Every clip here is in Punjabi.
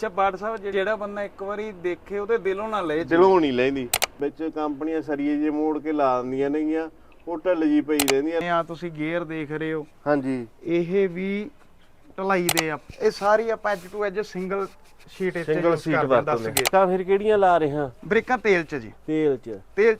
ਅੱਛਾ ਬਾੜ ਸਾਹਿਬ ਜਿਹੜਾ ਬੰਦਾ ਇੱਕ ਵਾਰੀ ਦੇਖੇ ਉਹਦੇ ਦਿਲੋਂ ਨਾ ਲਏ ਦਿਲੋਂ ਨਹੀਂ ਲੈਂਦੀ। ਵਿੱਚ ਕੰਪਨੀਆਂ ਸਰੀਏ ਜੇ ਮੋੜ ਕੇ ਲਾ ਦਿੰਦੀਆਂ ਨੇਗੀਆਂ ਉਹ ਢਿੱਲ ਜੀ ਪਈ ਰਹਿੰਦੀਆਂ ਆ। ਤੁਸੀਂ ਗੇਅਰ ਦੇਖ ਰਹੇ ਹੋ। ਹਾਂਜੀ। ਇਹ ਵੀ ਢਲਾਈ ਦੇ ਆ। ਇਹ ਸਾਰੀ ਆਪਾਂ edge to edge single sheet ਇੱਥੇ ਸਿੰਗਲ ਸੀਟ ਵਰਤਦੇ ਗਏ। ਤਾਂ ਫਿਰ ਕਿਹੜੀਆਂ ਲਾ ਰਹੇ ਹਾਂ? ਬ੍ਰੇਕਾਂ ਤੇਲ ਚ ਜੀ। ਤੇਲ 'ਚ। ਤੇਲ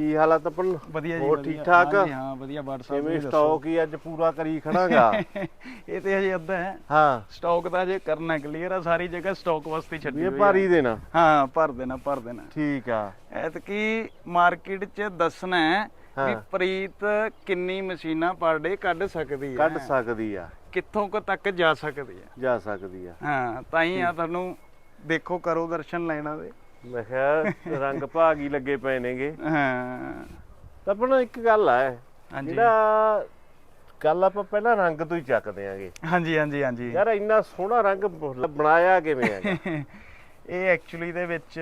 ਕੀ ਹਾਲਾਤ ਆਪਣ ਵਧੀਆ ਜੀ ਹੋਰ। ਠੀਕ ਠਾਕ? ਹਾਂ ਵਧੀਆ ਤੁਸੀਂ ਦੱਸੋ। ਸਟਾਕ ਹੀ ਅੱਜ ਪੂਰਾ ਕਰੀ ਖੜਾਗਾ? ਇਹ ਤੇ ਹਜੇ ਅੱਧਾ ਹੈ। ਹਾਂ। ਸਟਾਕ ਤਾਂ ਹਜੇ ਕਰਨਾ ਕਲੀਅਰ ਆ ਸਾਰੀ ਜਗ੍ਹਾ ਸਟਾਕ ਵਾਸਤੇ ਛੱਡੀ ਹੋਈ ਭਾਰੀ ਆ। ਦੇਣਾ। ਹਾਂ ਭਰ ਦੇਣਾ ਭਰ ਦੇਣਾ। ਠੀਕ ਆ। ਐਤਕੀ ਮਾਰਕੀਟ 'ਚ ਦੱਸਣਾ ਹੈ ਵੀ ਹਾਂ। ਪ੍ਰੀਤ ਕਿੰਨੀ ਮਸ਼ੀਨਾਂ ਪਰ ਡੇ ਕੱਢ ਸਕਦੀ ਹੈ। ਕੱਢ ਸਕਦੀ ਆ। ਕਿੱਥੋਂ ਕੁ ਤੱਕ ਜਾ ਸਕਦੀ ਹੈ। ਜਾ ਸਕਦੀ ਆ। ਹਾਂ ਤਾਂ ਹੀ ਆ ਤੁਹਾਨੂੰ ਦੇਖੋ ਕਰੋ ਦਰਸ਼ਨ ਲੈਣਾ ਦੇ ਮੈਂ ਕਿਹਾ ਰੰਗ ਭਾਗ ਹੀ ਲੱਗੇ ਪਏ ਨੇਗੇ। ਹਾਂ। ਤਾਂ ਆਪਣਾ ਇੱਕ ਗੱਲ ਆ ਹਾਂਜੀ। ਜਿਹੜਾ ਗੱਲ ਆਪਾਂ ਪਹਿਲਾਂ ਰੰਗ ਤੋਂ ਹੀ ਚੱਕਦੇ ਆਂਗੇ। ਹਾਂਜੀ ਹਾਂਜੀ ਹਾਂਜੀ। ਯਾਰ ਇੰਨਾ ਸੋਹਣਾ ਰੰਗ ਬਣਾਇਆ ਕਿਵੇਂ ਹੈਗਾ? ਇਹ ਐਕਚੁਅਲੀ ਦੇ ਵਿੱਚ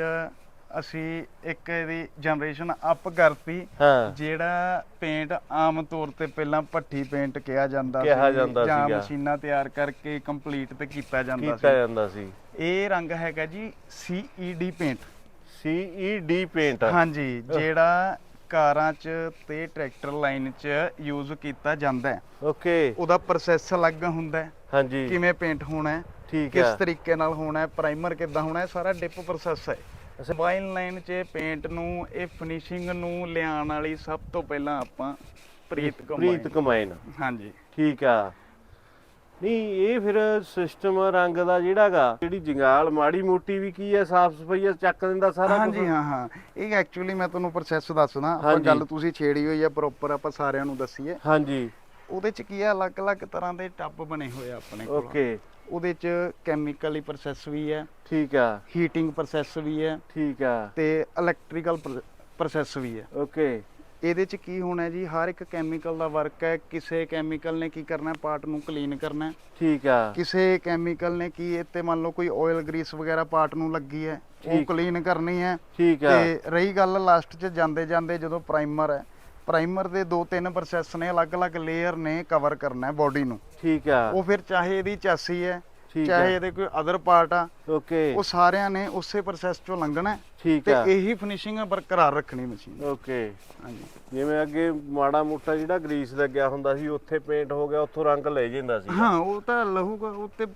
ਅਸੀਂ ਇੱਕ ਇਹਦੀ ਜਨਰੇਸ਼ਨ ਅਪ ਕਰਤੀ ਹਾਂ। ਜਿਹੜਾ ਪੇਂਟ ਆਮ ਤੌਰ ਤੇ ਪਹਿਲਾਂ ਭੱਠੀ ਪੇਂਟ ਕਿਹਾ ਜਾਂਦਾ ਜਾਂਦਾ ਜਾਂ। ਮਸ਼ੀਨਾਂ ਤਿਆਰ ਕਰਕੇ ਕੰਪਲੀਟ ਤੇ ਕੀਤਾ ਜਾਂਦਾ ਕੀਤਾ ਸੀ। ਜਾਂਦਾ ਸੀ। ਇਹ ਰੰਗ ਹੈਗਾ ਜੀ CED ਪੇਂਟ CED ਪੇਂਟ ਹਾਂਜੀ ਜਿਹੜਾ ਕਾਰਾਂ 'ਚ ਤੇ ਟਰੈਕਟਰ ਲਾਈਨ 'ਚ ਯੂਜ਼ ਕੀਤਾ ਜਾਂਦਾ ਹੈ। ਓਕੇ। ਉਹਦਾ ਪ੍ਰੋਸੈਸ ਅਲੱਗ ਹੁੰਦਾ ਹੈ। ਹਾਂਜੀ। ਕਿਵੇਂ ਪੇਂਟ ਹੋਣਾ ਹੈ ਠੀਕ ਕਿਸ ਹੈ। ਤਰੀਕੇ ਨਾਲ ਹੋਣਾ ਹੈ ਪ੍ਰਾਈਮਰ ਕਿੱਦਾਂ ਹੋਣਾ ਹੈ ਸਾਰਾ ਡਿਪ ਪ੍ਰੋਸੈਸ ਹੈ। ਵਾਈਨ ਲਾਈਨ 'ਚ ਪੇਂਟ ਨੂੰ ਇਹ ਫਿਨਿਸ਼ਿੰਗ ਨੂੰ ਲਿਆਉਣ ਵਾਲੀ ਸਭ ਤੋਂ ਪਹਿਲਾਂ ਆਪਾਂ ਪ੍ਰੀਤ ਪ੍ਰੀਤ ਕੰਬਾਈਨ ਕਮਾਇਨ ਹਾਂਜੀ। ਠੀਕ ਆ। ਨਹੀਂ ਇਹ ਫਿਰ ਸਿਸਟਮ ਰੰਗ ਦਾ ਜਿਹੜਾਗਾ ਜਿਹੜੀ ਜੰਗਾਲ ਮਾੜੀ ਮੋਟੀ ਵੀ ਕੀ ਹੈ ਸਾਫ਼ ਸਫ਼ਾਈ ਚੱਕ ਦਿੰਦਾ ਸਾਰਾ ਕੁਛ? ਹਾਂਜੀ ਹਾਂ ਹਾਂ। ਇਹ ਐਕਚੁਅਲੀ ਮੈਂ ਤੁਹਾਨੂੰ ਪ੍ਰੋਸੈਸ ਦੱਸਦਾ ਆਪਾਂ ਹਾਂਜੀ। ਗੱਲ ਤੁਸੀਂ ਛੇੜੀ ਹੋਈ ਹੈ ਪ੍ਰੋਪਰ ਆਪਾਂ ਸਾਰਿਆਂ ਨੂੰ ਦੱਸੀਏ। ਹਾਂਜੀ। ਉਹਦੇ 'ਚ ਕੀ ਹੈ ਅਲੱਗ-ਅਲੱਗ ਤਰ੍ਹਾਂ ਦੇ ਟੱਬ ਬਣੇ ਹੋਏ ਆ ਆਪਣੇ ਕੋਲ। ਓਕੇ ਉਹਦੇ 'ਚ ਕੈਮੀਕਲੀ ਪ੍ਰੋਸੈਸ ਵੀ ਹੈ। ਠੀਕ ਆ। ਹੀਟਿੰਗ ਪ੍ਰੋਸੈਸ ਵੀ ਹੈ। ਠੀਕ ਆ। ਤੇ ਇਲੈਕਟ੍ਰੀਕਲ ਪ੍ਰੋਸੈਸ ਵੀ ਹੈ। ਓਕੇ ਇਹਦੇ 'ਚ ਕੀ ਹੋਣਾ ਜੀ? ਹਰ ਇੱਕ ਕੈਮੀਕਲ ਦਾ ਵਰਕ ਹੈ। ਕਿਸੇ ਕੈਮੀਕਲ ਨੇ ਕੀ ਕਰਨਾ? ਹੈ ਪਾਰਟ ਨੂੰ ਕਲੀਨ ਕਰਨਾ ਠੀਕ ਆ। ਕਿਸੇ ਕੈਮੀਕਲ ਨੇ ਕੀ ਇੱਥੇ ਮੰਨ ਲਓ ਕੋਈ ਆਇਲ ਗਰੀਸ ਵਗੈਰਾ ਪਾਰਟ ਨੂੰ ਲੱਗੀ ਹੈ ਉਹ। ਕਲੀਨ ਕਰਨੀ ਹੈ। ਠੀਕ ਆ। ਤੇ ਰਹੀ ਗੱਲ ਲਾਸਟ 'ਚ ਜਾਂਦੇ ਜਾਂਦੇ ਜਦੋਂ ਪ੍ਰਾਈਮਰ ਹੈ ਪ੍ਰਾਈਮਰ ਦੇ ਦੋ ਤਿੰਨ ਪ੍ਰੋਸੈਸ ਨੇ ਅਲੱਗ-ਅਲੱਗ ਲੇਅਰ ਨੇ ਕਵਰ ਕਰਨਾ ਹੈ ਬਾਡੀ ਨੂੰ। ਠੀਕ ਆ। ਉਹ ਫਿਰ ਚਾਹੇ ਇਹਦੀ ਚਾਸੀ ਹੈ ਠੀਕ ਚਾਹੇ ਇਹਦੇ ਕੋਈ ਅਦਰ ਪਾਰਟ ਆ ਓਕੇ ਉਹ ਸਾਰਿਆਂ ਨੇ ਉਸੇ ਪ੍ਰੋਸੈਸ ਚੋਂ ਲੰਘਣਾ ਹੈ ਠੀਕ ਤੇ ਆ ਇਹੀ ਫਿਨਿਸ਼ਿੰਗ ਬਰਕਰਾਰ ਰੱਖਣੀ ਮਸ਼ੀਨ ਓਕੇ ਹਾਂਜੀ। ਜਿਵੇਂ ਅੱਗੇ ਮਾੜਾ ਮੋਟਾ ਜਿਹੜਾ ਗਰੀਸ ਲੱਗਿਆ ਹੁੰਦਾ ਸੀ ਉੱਥੇ ਪੇਂਟ ਹੋ ਗਿਆ ਉੱਥੋਂ ਰੰਗ ਲੈ ਜਾਂਦਾ ਸੀ। ਹਾਂ ਉਹ ਤਾਂ ਲਹੂਗਾ ਉੱਤੇ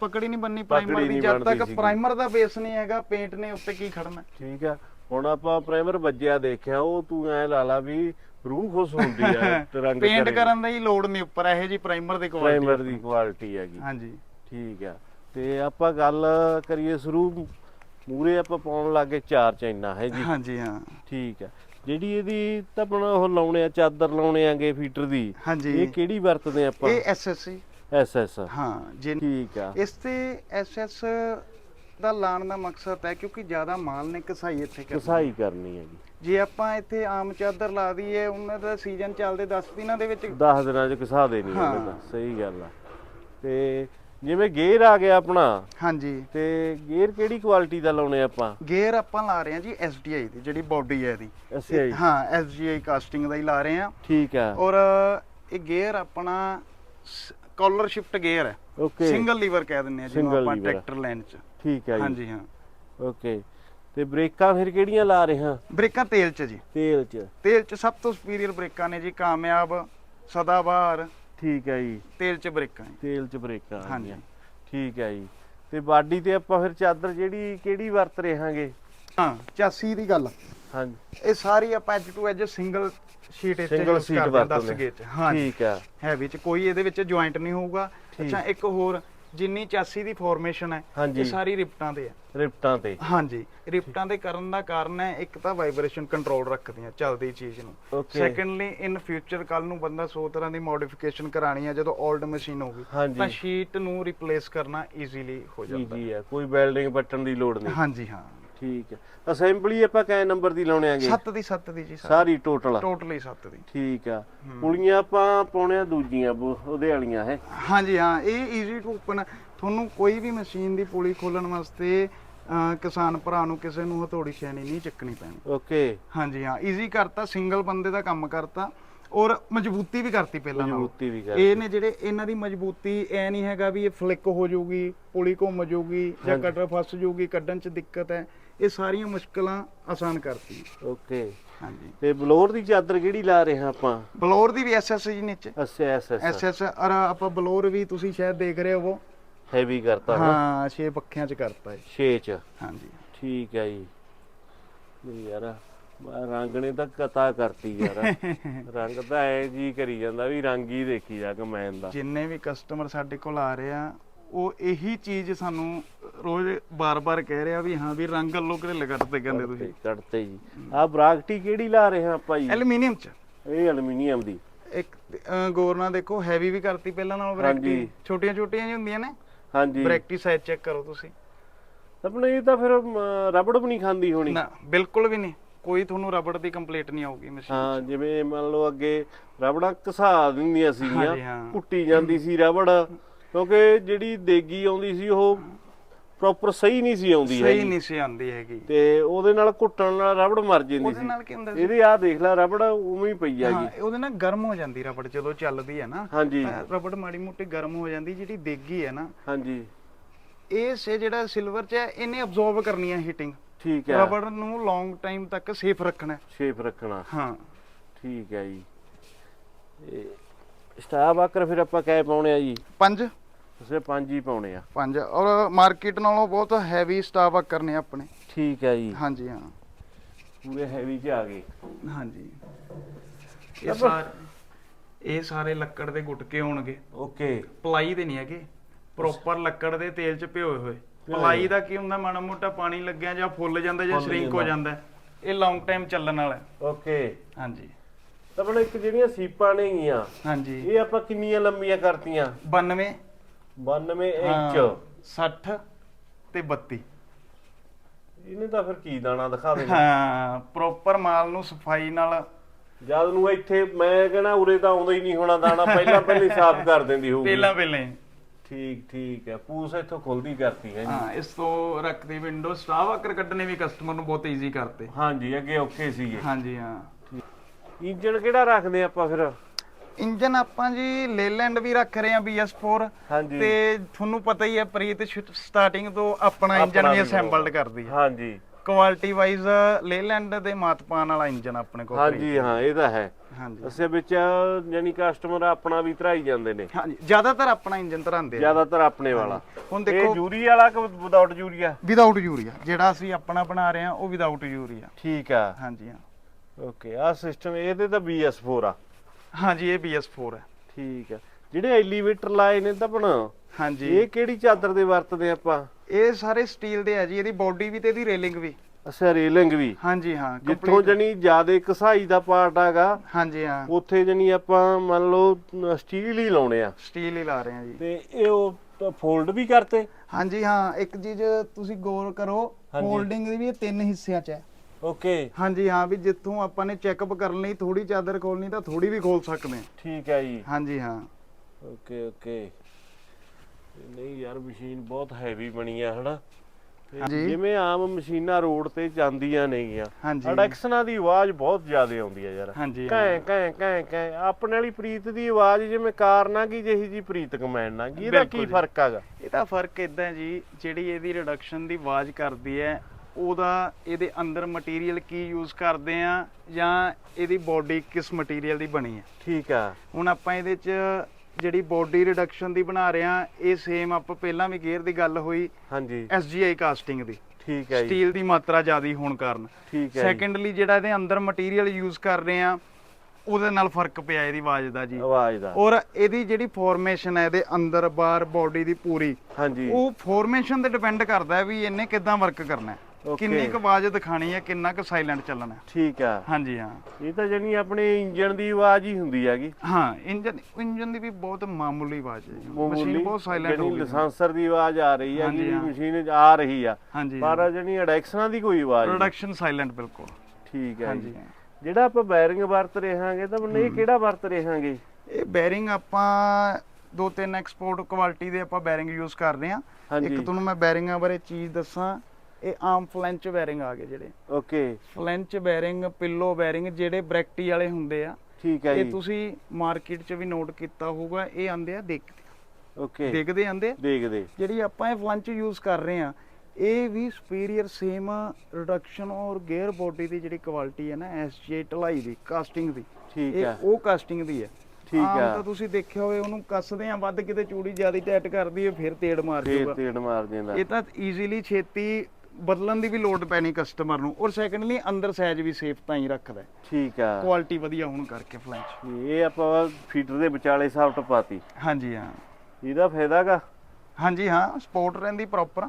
ਪਕੜ ਹੀ ਨਹੀਂ ਬੰਨੀ ਪ੍ਰਾਈਮਰ ਹੀ ਦੀ ਜਦ ਤੱਕ। ਪ੍ਰਾਈਮਰ ਦਾ ਬੇਸ ਨਹੀਂ ਹੈਗਾ ਪੇਂਟ ਨੇ ਉੱਤੇ ਕੀ ਖੜਨਾ ਠੀਕ ਆ ਹੁਣ ਆਪਾਂ ਪ੍ਰਾਈਮਰ ਵੱਜਿਆ ਦੇਖਿਆ ਉਹ ਤੂੰ ਐ ਲਾ ਲਾ ਵੀ ਰੂਹ ਖੁਸ਼ ਹੁੰਦੀ ਤੇ ਰੰਗ ਪੇਂਟ ਕਰੇ। ਕਰਨ ਦਾ ਹੀ ਲੋੜ ਨਹੀਂ ਉੱਪਰ ਇਹੋ ਜੀ ਪ੍ਰਾਈਮਰ ਦੇ ਕੁਆਲਿਟੀ ਪ੍ਰਾਈਮਰ ਦੀ ਕੁਆਲਿਟੀ ਹੈਗੀ। ਹਾਂਜੀ। ਠੀਕ ਆ। ਤੇ ਆਪਾਂ ਗੱਲ ਕਰੀਏ ਸ਼ੁਰੂ ਮੂਰੇ ਆਪਾਂ ਪਾਉਣ ਲੱਗੇ ਚਾਰ ਚੈਨਾ ਹੈ ਜੀ? ਹਾਂਜੀ ਹਾਂ। ਠੀਕ ਆ। ਜਿਹੜੀ ਇਹਦੀ ਤਾਂ ਆਪਣਾ ਉਹ ਲਾਉਣੇ ਆ ਚਾਦਰ ਲਾਉਣੇ ਆਂਗੇ ਫੀਟਰ ਦੀ ਹਾਂਜੀ। ਇਹ ਕਿਹੜੀ ਵਰਤਦੇ ਆਪਾਂ? ਇਹ ਐਸਐਸਸੀ ਐਸਐਸ ਹਾਂ ਜੇ ਠੀਕ ਆ। ਇਸ ਤੇ ਐਸਐਸ ਦਾ ਲਾਣ ਦਾ ਮਕਸਦ ਹੈ ਕਿਉਂਕਿ ਜ਼ਿਆਦਾ ਮਾਲ ਨੇ ਕਸਾਈ ਇੱਥੇ ਕਰਨੀ। ਕਸਾਈ ਕਰਨੀ ਹੈਗੀ ਜੇ। ਆਪਾਂ ਇੱਥੇ ਆਮ ਚਾਦਰ ਲਾ ਦਈਏ ਉਹਨਾਂ ਦਾ ਸੀਜ਼ਨ ਚੱਲਦੇ 10 ਦਿਨਾਂ ਦੇ ਵਿੱਚ 10 ਦਿਨਾਂ ਚ ਕਸਾ ਦੇਣੀ ਹਾਂ। ਸਹੀ ਗੱਲ ਆ। ਤੇ ਜਿਵੇਂ ਗੇਅਰ ਆ ਗਿਆ ਆਪਣਾ ਹਾਂਜੀ। ਤੇ ਗੇਅਰ ਕਿਹੜੀ ਕੁਆਲਿਟੀ ਦਾ ਲਾਉਣੇ ਆਪਾਂ? ਗੇਅਰ ਆਪਾਂ ਲਾ ਰਹੇ ਹਾਂ ਜੀ SDI ਦੀ ਜਿਹੜੀ ਬਾਡੀ ਹੈ ਇਹਦੀ। ਅੱਛਾ ਜੀ ਹਾਂ SDI ਕਾਸਟਿੰਗ ਦਾ ਹੀ ਲਾ ਰਹੇ ਹਾਂ। ਠੀਕ ਆ ਔਰ ਇਹ ਗੇਅਰ ਆਪਣਾ ਕਾਲਰ ਸ਼ਿਫਟ ਗੇਅਰ ਹੈ। ਓਕੇ ਸਿੰਗਲ ਲੀਵਰ ਕਹਿ ਦਿੰਦੇ ਆ ਜਿਹਨੂੰ ਆਪਾਂ। ਟਰੈਕਟਰ ਲਾਈਨ 'ਚ। ਠੀਕ ਆ ਜੀ। ਹਾਂਜੀ ਹਾਂ। ਓਕੇ ਤੇ ਬ੍ਰੇਕਾਂ ਫਿਰ ਕਿਹੜੀਆਂ ਲਾ ਰਹੇ ਹਾਂ? ਬ੍ਰੇਕਾਂ ਤੇਲ 'ਚ ਜੀ। ਤੇਲ ਚ। ਤੇਲ 'ਚ ਸਭ ਤੋਂ ਸੁਪੀਰੀਅਰ ਬ੍ਰੇਕਾਂ ਨੇ ਜੀ ਕਾਮਯਾਬ ਸਦਾਬਹਾਰ ਠੀਕ ਆ ਜੀ। ਤੇਲ 'ਚ ਬ੍ਰੇਕਾਂ ਤੇਲ ਚ ਬ੍ਰੇਕਾਂ ਆ ਹਾਂਜੀ। ਠੀਕ ਆ ਜੀ। ਤੇ ਬਾਡੀ ਤੇ ਆਪਾਂ ਫਿਰ ਚਾਦਰ ਜਿਹੜੀ ਕਿਹੜੀ ਵਰਤ ਰਹਾਂਗੇ ਹਾਂ 84 ਦੀ ਗੱਲ। ਹਾਂਜੀ। ਇਹ ਸਾਰੀ ਆਪਾਂ edge to edge single sheet ਇੱਥੇ ਸਿੰਗਲ use ਸੀਟ ਕਰਦੇ ਹਾਂ, ਹਾਂ। ਠੀਕ ਆ ਹੈਵੀ 'ਚ ਕੋਈ ਇਹਦੇ ਵਿੱਚ ਜੁਆਇੰਟ ਨਹੀਂ ਹੋਊਗਾ। ਠੀਕ। ਅੱਛਾ ਇੱਕ ਹੋਰ ਜਿੰਨੀ 84 ਦੀ ਫਾਰਮੇਸ਼ਨ ਹੈ ਹਾਂਜੀ। ਇਹ ਸਾਰੀ ਰਿਪਟਾਂ ਤੇ ਹੈ ਰਿਪਟਾਂ ਤੇ ਹਾਂਜੀ ਰਿਪਟਾਂ ਦੇ ਕਰਨ ਦਾ ਕਾਰਨ ਹੈ ਇੱਕ ਤਾਂ ਵਾਈਬ੍ਰੇਸ਼ਨ ਕੰਟਰੋਲ ਰੱਖਦੀਆਂ ਚੱਲਦੀ ਚੀਜ਼ ਨੂੰ Okay. ਸੈਕੰਡਲੀ ਇਨ ਫਿਊਚਰ ਕੱਲ ਨੂੰ ਬੰਦਾ 100 ਤਰ੍ਹਾਂ ਦੀ ਮੋਡੀਫਿਕੇਸ਼ਨ ਕਰਾਣੀ ਹੈ ਜਦੋਂ 올ਡ ਮਸ਼ੀਨ ਹੋਊਗੀ ਹਾਂਜੀ। ਤਾਂ ਸ਼ੀਟ ਨੂੰ ਰਿਪਲੇਸ ਕਰਨਾ ਈਜ਼ੀਲੀ ਹੋ ਜਾਂਦਾ ਈਜੀ ਆ ਕੋਈ ਵੈਲਡਿੰਗ ਪੱਟਣ ਦੀ ਲੋੜ ਨਹੀਂ ਹਾਂਜੀ ਹਾਂ ਠੀਕ ਹੈ। ਅਸੈਂਬਲੀ ਆਪਾਂ ਕੈ ਨੰਬਰ ਦੀ ਲਾਉਣੇ ਆਂਗੇ 7 ਦੀ 7 ਦੀ ਜੀ ਸਾਰੀ। ਟੋਟਲ ਟੋਟਲੀ 7 ਦੀ। ਠੀਕ ਆ। ਪੁਲੀਆਂ ਆਪਾਂ ਪਾਉਣਿਆ ਦੂਜੀਆਂ ਉਹ- ਉਹਦੇ ਵਾਲੀਆਂ ਹੈ? ਹਾਂਜੀ ਹਾਂ ਇਹ ਈਜ਼ੀ ਟੂ ਓਪਨ ਤੁਹਾਨੂੰ ਕੋਈ ਵੀ ਮਸ਼ੀਨ ਦੀ ਪੁਲੀ ਖੋਲਣ ਵਾਸਤੇ ਕਿਸਾਨ ਭਰਾ ਨੂੰ ਕਿਸੇ ਨੂੰ ਹਥੌੜੀ ਛੈਣੀ ਨਹੀਂ ਚੱਕਣੀ ਪੈਣੀ। ਓਕੇ ਹਾਂਜੀ ਹਾਂ ਈਜ਼ੀ ਕਰਤਾ ਸਿੰਗਲ ਬੰਦੇ ਦਾ ਕੰਮ ਕਰਤਾ। ਔਰ ਮਜ਼ਬੂਤੀ ਵੀ ਕਰਤੀ ਪਹਿਲਾਂ ਨਾਲੋਂ। ਮਜ਼ਬੂਤੀ ਵੀ ਕਰ ਇਹ ਨੇ ਜਿਹੜੇ ਇਹਨਾਂ ਦੀ ਮਜ਼ਬੂਤੀ ਐ ਨਹੀਂ ਹੈਗਾ ਵੀ ਇਹ ਫਲਿੱਕ ਹੋ ਜਾਊਗੀ ਪੁਲੀ ਘੁੰਮ ਜਾਊਗੀ ਜਾਂ। ਕਟਰ ਫਸ ਜਾਊਗੀ ਕੱਢਣ ਚ ਦਿੱਕਤ ਹੈ। ਇਹ ਸਾਰੀਆਂ ਮੁਸ਼ਕਲਾਂ ਆਸਾਨ ਕਰਤੀ। ਓਕੇ। ਹਾਂਜੀ। ਤੇ ਬਲੋਰ ਦੀ ਚਾਦਰ ਕਿਹੜੀ ਲਾ ਰਹੇ ਹਾਂ ਆਪਾਂ? ਬਲੌਰ ਦੀ ਵੀ ਐਸਐਸ ਜੀ ਨੀਚੇ ਅੱਛਾ ਐਸ ਐਸ ਐਸਐਸ ਔਰ ਆਪਾਂ ਬਲੌਰ ਵੀ ਤੁਸੀਂ ਸ਼ਾਇਦ ਦੇਖ ਰਹੇ ਹੋ ਹੈਵੀ ਕਰਤਾ ਹਾਂ ਹਾਂ ਛੇ ਪੱਖਿਆਂ ਚ ਕਰਤਾ ਹੈ 6 ਚ। ਹਾਂਜੀ। ਠੀਕ ਹੈ ਜੀ। ਨਹੀਂ ਯਾਰ ਰੰਗ ਨੇ ਤਾਂ ਕਤਾ ਕਰਤੀ ਯਾਰ। ਰੰਗ ਤਾਂ ਐ ਜੀ ਕਰੀ ਜਾਂਦਾ ਵੀ ਰੰਗ ਹੀ ਦੇਖੀ ਜਾ ਕਮੈਨ ਦਾ। ਜਿੰਨੇ ਵੀ ਕਸਟਮਰ ਸਾਡੇ ਕੋਲ ਆ ਰਹੇ ਆ ਉਹ ਇਹੀ ਚੀਜ਼ ਸਾਨੂੰ ਰੋਜ਼ ਬਾਰ-ਬਾਰ ਕਹਿ ਰਿਹਾ ਵੀ ਹਾਂ ਵੀ ਰੰਗ ਅੱਲੋ ਕਿਤੇ ਕੱਟਦੇ ਕਹਿੰਦੇ ਤੁਸੀਂ। ਕੱਢਤੇ ਜੀ। ਆਹ ਬਰਾਕਟੀ ਕਿਹੜੀ ਲਾ ਰਹੇ ਹਾਂ ਆਪਾਂ ਜੀ? ਐਲੂਮੀਨੀਅਮ ਚ। ਇਹ ਐਲੂਮੀਨੀਅਮ ਦੀ। ਇੱਕ ਅਹ, ਗੌਰ ਨਾਲ ਦੇਖੋ ਹੈਵੀ ਵੀ ਕਰਤੀ ਪਹਿਲਾਂ ਨਾਲੋਂ ਵੈਰਾਈਟੀ ਹਾਂਜੀ। ਛੋਟੀਆਂ ਛੋਟੀਆਂ ਜਿਹੀ ਹੁੰਦੀਆਂ ਨੇ। ਹਾਂਜੀ। ਵੈਰਾਈਟੀ ਸਾਈਜ਼ ਚੈੱਕ ਕਰੋ ਤੁਸੀਂ। ਆਪਣੇ ਇਹ ਤਾਂ ਫਿਰ ਰਬੜ ਵੀ ਨਹੀਂ ਖਾਂਦੀ ਹੋਣੀ। ਨਾ ਬਿਲਕੁਲ ਵੀ ਨਹੀਂ। ਕੋਈ ਤੁਹਾਨੂੰ ਰਬੜ ਦੀ ਕੰਪਲੀਟ ਨਹੀਂ ਆਊਗੀ ਮਸ਼ੀਨ ਹਾਂ ਜਿਵੇਂ ਮੰਨ ਲਓ ਅੱਗੇ ਰਬੜਾਂ ਘਸਾ ਦਿੰਦੀਆਂ ਹਾਂਜੀ, ਸੀਗੀਆਂ ਹਾਂ। ਕੁੱਟੀ ਜਾਂਦੀ ਸੀ ਰਬੜ ਕਿਉਂਕਿ ਜਿਹੜੀ ਦੇਗੀ ਆਉਂਦੀ ਸੀ ਉਹ ਪ੍ਰੋਪਰ ਸਹੀ ਨਹੀਂ ਸੀ ਆਉਂਦੀ ਸਹੀ ਹੈਗੀ। ਨਹੀਂ ਸੀ ਆਉਂਦੀ ਹੈਗੀ। ਤੇ ਉਹਦੇ ਨਾਲ ਘੁੱਟਣ ਨਾਲ ਰਬੜ ਮਰ ਜਾਂਦੀ ਉਹਦੇ ਸੀ। ਨਾਲ ਕੀ ਹੁੰਦਾ ਸੀ? ਇਹਦੇ ਆ ਦੇਖ ਲੈ ਰਬੜ ਉਵੇਂ ਹੀ ਪਈ ਹਾਂ ਹੈਗੀ ਉਹਦੇ ਨਾਲ ਗਰਮ ਹੋ ਜਾਂਦੀ ਰਬੜ ਜਦੋਂ ਚੱਲਦੀ ਹੈ ਨਾ। ਹਾਂਜੀ। ਤਾਂ ਰਬੜ ਮਾੜੀ ਮੋਟੀ ਗਰਮ ਹੋ ਜਾਂਦੀ ਜਿਹੜੀ ਦੇਗੀ ਹੈ ਨਾ। ਹਾਂਜੀ। ਇਹ ਸੇ ਜਿਹੜਾ ਸਿਲਵਰ ਚ ਹੈ ਇਹਨੇ ਅਬਜ਼ੌਰਬ ਕਰਨੀ ਹੈ ਹੀਟਿੰਗ ਠੀਕ ਹੈ। ਰਬੜ ਨੂੰ ਲੌਂਗ ਟਾਈਮ ਤੱਕ ਸੇਫ ਰੱਖਣਾ ਹੈ। ਸ਼ੇਪ ਰੱਖਣਾ। ਹਾਂ। ਠੀਕ ਹੈ ਜੀ। ਇਹ ਸਟਾਫ ਆਕਰ ਫਿਰ ਆਪਾਂ ਕੈ ਪਾਉਣੇ ਆ ਜੀ? ਪੰਜ। ਉਸੇ ਪੰਜ ਹੀ ਪਾਉਣੇ ਆ। ਪੰਜ। ਔਰ ਮਾਰਕੀਟ ਨਾਲੋਂ ਬਹੁਤ ਹੈਵੀ ਸਟਾਫ ਆ ਕਰਨੇ ਆਪਣੇ। ਠੀਕ ਹੈ ਜੀ। ਹਾਂਜੀ ਹਾਂ। ਪੂਰੇ ਹੈਵੀ ਚ ਆ ਗਏ। ਹਾਂਜੀ। ਇਹ ਸਾਰੇ ਇਹ ਸਾਰੇ ਲੱਕੜ ਦੇ ਗੁਟਕੇ ਹੋਣਗੇ। ਓਕੇ ਪਲਾਈ ਦੇ ਨਹੀਂ ਹੈਗੇ। ਪ੍ਰੋਪਰ ਲੱਕੜ ਦੇ ਤੇਲ ਚ ਭਿਓਏ ਹੋਏ। ਪਲਾਈ ਦਾ ਕੀ ਹੁੰਦਾ ਮਾੜਾ ਮੋਟਾ ਪਾਣੀ ਲੱਗਿਆ ਜਾਂ ਫੁੱਲ ਜਾਂਦਾ ਜਾਂ ਸ਼ਰਿੰਕ ਹੋ ਜਾਂਦਾ। ਇਹ ਲੌਂਗ ਟਾਈਮ ਚੱਲਣ ਵਾਲਾ। ਓਕੇ। ਹਾਂਜੀ। ਤਾਂ ਬਣਾ ਇੱਕ ਜਿਹੜੀਆਂ ਸੀਪਾਂ ਨੇਗੀਆਂ ਹਾਂਜੀ। ਇਹ ਆਪਾਂ ਕਿੰਨੀਆਂ ਲੰਮੀਆਂ ਕਰਤੀਆਂ? 92 92 ਹਾਂ, ਇੰਚ। 60 ਤੇ 32 ਇਹਨੇ ਤਾਂ ਫਿਰ ਕੀ ਦਾਣਾ ਦਿਖਾ ਦੇਣਾ? ਹਾਂ ਪ੍ਰੋਪਰ ਮਾਲ ਨੂੰ ਸਫ਼ਾਈ ਨਾਲ। ਜਦ ਨੂੰ ਇੱਥੇ ਮੈਂ ਕਹਿੰਦਾ ਉਰੇ ਤਾਂ ਆਉਂਦਾ ਹੀ ਨਹੀਂ ਹੋਣਾ ਦਾਣਾ ਪਹਿਲਾਂ ਪਹਿਲਾਂ ਸਾਫ਼ ਕਰ ਦਿੰਦੀ ਹੋਊਗੀ। ਪਹਿਲਾਂ ਪਹਿਲਾਂ। ਠੀਕ ਠੀਕ ਹੈ। ਪੂਸ ਇੱਥੋਂ ਖੁੱਲਦੀ ਕਰਤੀ ਹੈ ਜੀ। ਹਾਂ ਇਸ ਤੋਂ ਰੱਖਦੀ ਵਿੰਡੋ ਸਟਾਫ ਆਕਰ ਕੱਢਣੇ ਵੀ ਕਸਟਮਰ ਨੂੰ ਬਹੁਤ ਈਜ਼ੀ ਕਰਤੇ। ਹਾਂਜੀ ਅੱਗੇ ਔਖੇ ਸੀਗੇ। ਹਾਂਜੀ ਹਾਂ। ਇੰਜਣ ਕਿਹੜਾ ਰੱਖਦੇ ਆਪਾਂ ਫਿਰ? ਇੰਜਨ ਆਪਾਂ ਜੀ ਲੇਲੈਂਡ ਵੀ ਰੱਖ ਰਹੇ ਆ BS4 ਹਾਂਜੀ। ਤੇ ਤੁਹਾਨੂੰ ਪਤਾ ਹੀ ਹੈ ਪ੍ਰੀਤ ਸਟਾਰਟਿੰਗ ਤੋਂ ਆਪਣਾ ਇੰਜਨ ਆਪਣਾ ਵੀ ਵੀ ਅਸੈਂਬਲਡ ਕਰਦੀ ਹੈ। ਹਾਂਜੀ। ਕੁਆਲਿਟੀ ਵਾਈਜ਼ ਲੇਲੈਂਡ ਦੇ ਮਾਤਪਾਨ ਵਾਲਾ ਇੰਜਨ ਆਪਣੇ ਕੋਲ ਹਾਂਜੀ ਹਾਂ ਇਹ ਤਾਂ ਹੈ। ਹਾਂਜੀ। ਅਸੇ ਵਿੱਚ ਯਾਨੀ ਕਸਟਮਰ ਆਪਣਾ ਵੀ ਧਰਾਈ ਜਾਂਦੇ ਨੇ। ਹਾਂਜੀ ਜ਼ਿਆਦਾਤਰ ਆਪਣਾ ਇੰਜਨ ਧਰਾਉਂਦੇ ਆ। ਜ਼ਿਆਦਾਤਰ ਆਪਣੇ ਵਾਲਾ। ਹੁਣ ਇਹ ਦੇਖੋ ਜੂਰੀ ਵਾਲਾ ਕਿ ਵਿਦਆਊਟ ਯੂਰੀਆ ਵਿਦਆਊਟ ਯੂਰੀਆ ਜਿਹੜਾ ਅਸੀਂ ਆਪਣਾ ਬਣਾ ਰਹੇ ਆ ਉਹ ਵਿਦਆਊਟ ਯੂਰੀਆ ਠੀਕ ਆ। ਹਾਂਜੀ ਹਾਂ। ਓਕੇ ਆ ਸਿਸਟਮ ਇਹਦੇ ਤਾਂ BS4 ਆ। ਹਾਂਜੀ ਇਹ BS4 ਹੈ ਠੀਕ ਆ। ਜਿਹੜੇ ਐਲੀਵੇਟਰ ਲਾਏ ਨੇ ਤਾਂ ਬਣਾ ਹਾਂਜੀ। ਇਹ ਕਿਹੜੀ ਚਾਦਰ ਦੇ ਵਰਤਦੇ ਆਪਾਂ? ਇਹ ਸਾਰੇ ਸਟੀਲ ਦੇ ਆ ਜੀ ਇਹਦੀ ਬਾਡੀ ਵੀ ਤੇ ਇਹਦੀ ਰੇਲਿੰਗ ਵੀ। ਅੱਛਾ ਰੇਲਿੰਗ ਵੀ। ਹਾਂਜੀ ਹਾਂ ਜਿੱਥੋਂ complete- ਜਣੀ ਜਿਆਦੇ ਕਸਾਈ ਦਾ ਪਾਰਟ ਹੈਗਾ ਹਾਂਜੀ ਹਾਂ। ਉੱਥੇ ਜਣੀ ਆਪਾਂ ਮੰਨ ਲਓ ਸਟੀਲ ਹੀ ਲਾਉਣੇ ਆ। ਸਟੀਲ ਹੀ ਲਾ ਰਹੇ ਆ ਜੀ। ਤੇ ਇਹ ਉਹ ਫੋਲਡ ਵੀ ਕਰਤੇ? ਹਾਂਜੀ ਹਾਂ ਇੱਕ ਚੀਜ਼ ਤੁਸੀਂ ਗੌਰ ਕਰੋ ਹਾਂਜੀ। ਫੋਲਡਿੰਗ ਦੀ ਵੀ ਇਹ ਤਿੰਨ ਹਿੱਸਿਆਂ 'ਚ ਹੈ। ਓਕੇ ਹਾਂਜੀ ਹਾਂ ਵੀ ਜਿੱਥੋਂ ਆਪਾਂ ਨੇ ਚੈੱਕਅਪ ਕਰਨ ਲਈ ਥੋੜੀ ਚਾਦਰ ਖੋਲਣੀ ਤਾਂ ਥੋੜੀ ਵੀ ਖੋਲ ਸਕਦੇ ਹਾਂ। ਠੀਕ ਹੈ ਜੀ। ਹਾਂਜੀ ਹਾਂ। ਓਕੇ ਓਕੇ ਨਹੀਂ ਯਾਰ ਮਸ਼ੀਨ ਬਹੁਤ ਹੈਵੀ ਬਣੀ ਆ ਹਨਾ? ਤੇ ਹਾਂਜੀ। ਜਿਵੇਂ ਆਮ ਮਸ਼ੀਨਾਂ ਰੋਡ ਤੇ ਜਾਂਦੀਆਂ ਨੇਗੀਆਂ ਹਾਂਜੀ। ਅਡੈਕਸ਼ਨਾਂ ਦੀ ਆਵਾਜ਼ ਬਹੁਤ ਜ਼ਿਆਦਾ ਆਉਂਦੀ ਆ ਯਾਰ। ਹਾਂਜੀ ਕੈਂ ਕੈਂ ਕੈਂ ਕੈਂ ਆਪਣੇ ਵਾਲੀ ਪ੍ਰੀਤ ਦੀ ਆਵਾਜ਼ ਜਿਵੇਂ ਕਾਰ ਨਾ ਕੀ ਜਿਹੀ ਜੀ ਪ੍ਰੀਤ ਕਮੈਨ ਨਾ ਕੀ ਇਹਦਾ ਬਿਲਕੁਲ ਕੀ ਜੀ। ਫ਼ਰਕ ਹੈਗਾ ਇਹਦਾ ਫ਼ਰਕ ਇਦਾਂ ਜੀ ਜਿਹੜੀ ਇਹਦੀ ਰਿਡਕਸ਼ਨ ਦੀ ਆਵਾਜ਼ ਕਰਦੀ ਹੈ ਉਹਦਾ ਇਹਦੇ ਅੰਦਰ ਮਟੀਰੀਅਲ ਕੀ ਯੂਜ਼ ਕਰਦੇ ਆ ਜਾਂ ਇਹਦੀ ਬਾਡੀ ਕਿਸ ਮਟੀਰੀਅਲ ਦੀ ਬਣੀ ਹੈ। ਠੀਕ ਆ। ਹੁਣ ਆਪਾਂ ਇਹਦੇ 'ਚ ਜਿਹੜੀ ਬਾਡੀ ਰਿਡਕਸ਼ਨ ਦੀ ਬਣਾ ਰਹੇ ਆ ਇਹ ਸੇਮ ਆਪਾਂ ਪਹਿਲਾਂ ਵੀ ਗੇਅਰ ਦੀ ਗੱਲ ਹੋਈ ਹਾਂਜੀ। SGI ਕਾਸਟਿੰਗ ਦੀ। ਠੀਕ ਹੈ ਜੀ। ਸਟੀਲ ਦੀ ਮਾਤਰਾ ਜ਼ਿਆਦੀ ਹੋਣ ਕਾਰਨ। ਠੀਕ ਹੈ ਸੈਕੰਡਲੀ ਜਿਹੜਾ ਇਹਦੇ ਅੰਦਰ ਮਟੀਰੀਅਲ ਯੂਜ਼ ਕਰ ਰਹੇ ਆ ਉਹਦੇ ਨਾਲ ਫ਼ਰਕ ਪਿਆ ਇਹਦੀ ਆਵਾਜ਼ ਦਾ ਜੀ। ਆਵਾਜ਼ ਦਾ। ਔਰ ਇਹਦੀ ਜਿਹੜੀ ਫਾਰਮੇਸ਼ਨ ਹੈ ਇਹਦੇ ਅੰਦਰ ਬਾਹਰ ਬਾਡੀ ਦੀ ਪੂਰੀ ਹਾਂਜੀ। ਉਹ ਫਾਰਮੇਸ਼ਨ ਤੇ ਡਿਪੈਂਡ ਕਰਦਾ ਹੈ ਵੀ ਇਹਨੇ ਕਿੱਦਾਂ ਵਰਕ ਕਰਨਾ ਹੈ. ਕਿੰਨੀ ਕੁ ਆਵਾਜ਼ ਦਿਖਾਣੀ ਹੈ ਕਿੰਨਾ ਕੁ ਸਾਇਲੈਂਟ ਚੱਲਣਾ ਠੀਕ ਆ ਹਾਂਜੀ ਹਾਂ। ਇਹ ਤਾਂ ਜਣੀ ਆਪਣੇ ਇੰਜਨ ਦੀ ਆਵਾਜ਼ ਹੀ ਹੁੰਦੀ ਹੈਗੀ। ਹਾਂ ਇੰਜਨ ਇੰਜਨ ਦੀ ਵੀ ਬਹੁਤ ਮਾਮੂਲੀ ਆਵਾਜ਼ ਹੈ ਜੀ। ਮਸ਼ੀਨ ਬਹੁਤ ਸਾਇਲੈਂਟ ਹੋ ਗਈ ਲਾਇਸੈਂਸਰ ਦੀ ਆਵਾਜ਼ ਆ ਰਹੀ ਹੈ ਹਾਂ। ਮਸ਼ੀਨ ਆ ਰਹੀ ਆ। ਪਰ ਜਣੀ ਅਡੈਕਸ਼ਨਾਂ ਦੀ ਕੋਈ ਆਵਾਜ਼ ਨਹੀਂ। ਪ੍ਰੋਡਕਸ਼ਨ ਸਾਇਲੈਂਟ ਬਿਲਕੁਲ। ਠੀਕ ਹੈ ਜੀ। ਜਿਹੜਾ ਆਪਾਂ ਬੈਰਿੰਗ ਵਰਤ ਰਹੇ ਹਾਂਗੇ ਤਾਂ ਇਹ ਕਿਹੜਾ ਵਰਤ ਰਹੇ ਹਾਂਗੇ ਇਹ ਬੈਰਿੰਗ ਆਪਾਂ ਦੋ ਤਿੰਨ ਐਕਸਪੋਰਟ ਕੁਆਲਿਟੀ ਦੇ ਆਪਾਂ ਬੈਰਿੰਗ ਯੂਜ਼ ਕਰ ਰਹੇ ਹਾਂ। ਇੱਕ ਤੁਹਾਨੂੰ ਮੈਂ ਬੈਰਿੰਗਾਂ ਬਾਰੇ ਚੀਜ਼ ਦੱਸਾਂ। ਇਹ ਆਮ ਫਲੈਂਚ ਬੈਰਿੰਗ ਆ ਗਏ ਜਿਹੜੇ। Okay. Flange bearing pillow bearing ਜਿਹੜੇ ਬ੍ਰੈਕਟੀ ਵਾਲੇ ਹੁੰਦੇ ਆ ਠੀਕ ਹੈ ਇਹ ਜੀ। ਤੁਸੀਂ ਮਾਰਕੀਟ 'ਚ ਵੀ ਨੋਟ ਕੀਤਾ ਹੋਊਗਾ ਇਹ ਆਂਦੇ ਆ ਦੇਖਦੇ ਓਕੇ। ਦੇਖਦੇ ਆਂਦੇ। ਦੇਖਦੇ। ਜਿਹੜੀ ਆਪਾਂ ਇਹ ਫਲੰਚ ਯੂਜ਼ ਕਰ ਰਹੇ ਆ ਇਹ ਵੀ ਸੁਪੀਰੀਅਰ ਸੇਮ ਰਿਡਕਸ਼ਨ ਔਰ ਗੇਅਰ ਬੋਡੀ ਦੀ ਜਿਹੜੀ ਕੁਆਲਿਟੀ ਹੈ ਨਾ ਐਸਜੀ ਢਲਾਈ ਦੀ ਕਾਸਟਿੰਗ ਦੀ ਠੀਕ ਇਹ ਹੈ। ਉਹ ਕਾਸਟਿੰਗ ਦੀ ਹੈ। ਠੀਕ ਆ। ਤਾਂ ਤੁਸੀਂ ਦੇਖਿਆ ਹੋਵੇ ਉਹਨੂੰ ਕੱਸਦੇ ਆ ਵੱਧ ਕਿਤੇ ਚੂੜੀ ਜ਼ਿਆਦਾ ਟਾਈਟ ਕਰਦੀ ਹੈ ਫਿਰ ਤੇੜ ਮਾਰ ਫੇਰ ਜੂਗਾ। ਤੇੜ ਮਾਰ ਦਿੰਦਾ। ਇਹ ਤਾਂ ਈਜ਼ੀਲੀ ਛੇਤੀ ਬਦਲਣ ਦੀ ਵੀ ਲੋੜ ਪੈਣੀ ਕਸਟਮਰ ਨੂੰ। ਔਰ ਸੈਕੰਡਲੀ ਅੰਦਰ ਸਾਈਜ਼ ਵੀ ਸੇਫ ਤਾਂ ਹੀ ਰੱਖਦਾ। ਠੀਕ ਆ। ਕੁਆਲਿਟੀ ਵਧੀਆ ਹੋਣ ਕਰਕੇ ਫਲੈਂਚ ਇਹ ਆਪਾਂ ਫੀਟਰ ਦੇ ਵਿਚਾਲੇ ਸਾਫਟ ਪਾਤੀ ਹਾਂਜੀ ਹਾਂ। ਇਹਦਾ ਫਾਇਦਾਗਾ ਹਾਂਜੀ ਹਾਂ ਸਪੋਰਟ ਰਹਿੰਦੀ ਪ੍ਰੋਪਰ